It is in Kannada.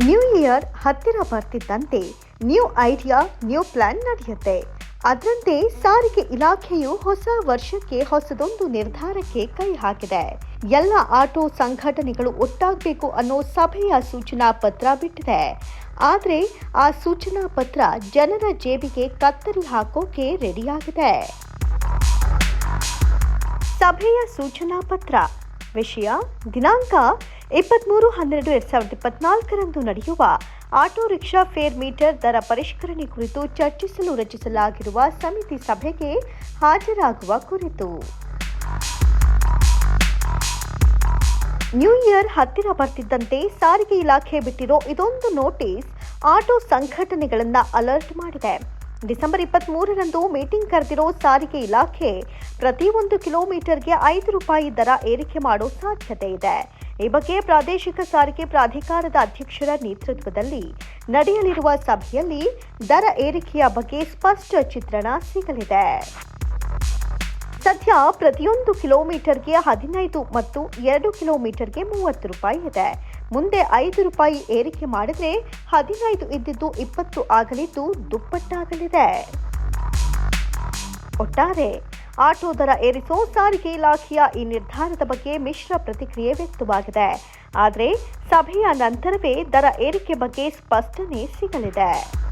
ನ್ಯೂ ಇಯರ್ ಹತ್ತಿರ ಬರ್ತಿದ್ದಂತೆ ನ್ಯೂ ಐಡಿಯಾ ನ್ಯೂ ಪ್ಲಾನ್ ನಡೆಯುತ್ತೆ. ಅದರಂತೆ ಸಾರಿಗೆ ಇಲಾಖೆಯು ಹೊಸ ವರ್ಷಕ್ಕೆ ಹೊಸದೊಂದು ನಿರ್ಧಾರಕ್ಕೆ ಕೈ ಹಾಕಿದೆ. ಎಲ್ಲ ಆಟೋ ಸಂಘಟನೆಗಳು ಒಟ್ಟಾಗಬೇಕು ಅನ್ನೋ ಸಭೆಯ ಸೂಚನಾ ಪತ್ರ ಬಿಟ್ಟಿದೆ. ಆದರೆ ಆ ಸೂಚನಾ ಪತ್ರ ಜನರ ಜೇಬಿಗೆ ಕತ್ತರಿ ಹಾಕೋಕೆ ರೆಡಿಯಾಗಿದೆ. ಸಭೆಯ ಸೂಚನಾ ಪತ್ರ ವಿಷಯ. ದಿನಾಂಕ ಇಪ್ಪತ್ತ್ಮೂರು ಹನ್ನೆರಡು ಎರಡು ಸಾವಿರದ ಇಪ್ಪತ್ನಾಲ್ಕರಂದು ನಡೆಯುವ ಆಟೋ ರಿಕ್ಷಾ ಫೇರ್ ಮೀಟರ್ ದರ ಪರಿಷ್ಕರಣೆ ಕುರಿತು ಚರ್ಚಿಸಲು ರಚಿಸಲಾಗಿರುವ ಸಮಿತಿ ಸಭೆಗೆ ಹಾಜರಾಗುವ ಕುರಿತು. ನ್ಯೂ ಇಯರ್ ಹತ್ತಿರ ಬರ್ತಿದ್ದಂತೆ ಸಾರಿಗೆ ಇಲಾಖೆ ಬಿಟ್ಟಿರೋ ಇದೊಂದು ನೋಟಿಸ್ ಆಟೋ ಸಂಘಟನೆಗಳನ್ನು ಅಲರ್ಟ್ ಮಾಡಿದೆ. ಡಿಸೆಂಬರ್ ಇಪ್ಪತ್ತ್ ಮೂರರಂದು ಮೀಟಿಂಗ್ ಕರೆದಿರೋ ಸಾರಿಗೆ ಇಲಾಖೆ ಪ್ರತಿಯೊಂದು ಕಿಲೋಮೀಟರ್ಗೆ ಐದು ರೂಪಾಯಿ ದರ ಏರಿಕೆ ಮಾಡೋ ಸಾಧ್ಯತೆ ಇದೆ. ಈ ಬಗ್ಗೆ ಪ್ರಾದೇಶಿಕ ಸಾರಿಗೆ ಪ್ರಾಧಿಕಾರದ ಅಧ್ಯಕ್ಷರ ನೇತೃತ್ವದಲ್ಲಿ ನಡೆಯಲಿರುವ ಸಭೆಯಲ್ಲಿ ದರ ಏರಿಕೆಯ ಬಗ್ಗೆ ಸ್ಪಷ್ಟ ಚಿತ್ರಣ ಸಿಗಲಿದೆ. ಸದ್ಯ ಪ್ರತಿಯೊಂದು ಕಿಲೋಮೀಟರ್ಗೆ ಹದಿನೈದು ಮತ್ತು ಎರಡು ಕಿಲೋಮೀಟರ್ಗೆ ಮೂವತ್ತು ರೂಪಾಯಿ ಇದೆ. ಮುಂದೆ ಐದು ರೂಪಾಯಿ ಏರಿಕೆ ಮಾಡಿದ್ರೆ ಹದಿನೈದು ಇದ್ದಿದ್ದು ಇಪ್ಪತ್ತು ಆಗಲಿದ್ದು ದುಪ್ಪಟ್ಟಾಗಲಿದೆ. ಒಟ್ಟಾರೆ, ಆಟೋ ದರ ಏರಿಸೋ ಸಾರಿಗೆ ಇಲಾಖೆಯ ಈ ನಿರ್ಧಾರದ ಬಗ್ಗೆ ಮಿಶ್ರ ಪ್ರತಿಕ್ರಿಯೆ ವ್ಯಕ್ತವಾಗಿದೆ. ಆದರೆ, ಸಭೆಯ ನಂತರವೇ ದರ ಏರಿಕೆ ಬಗ್ಗೆ ಸ್ಪಷ್ಟನೆ ಸಿಗಲಿದೆ.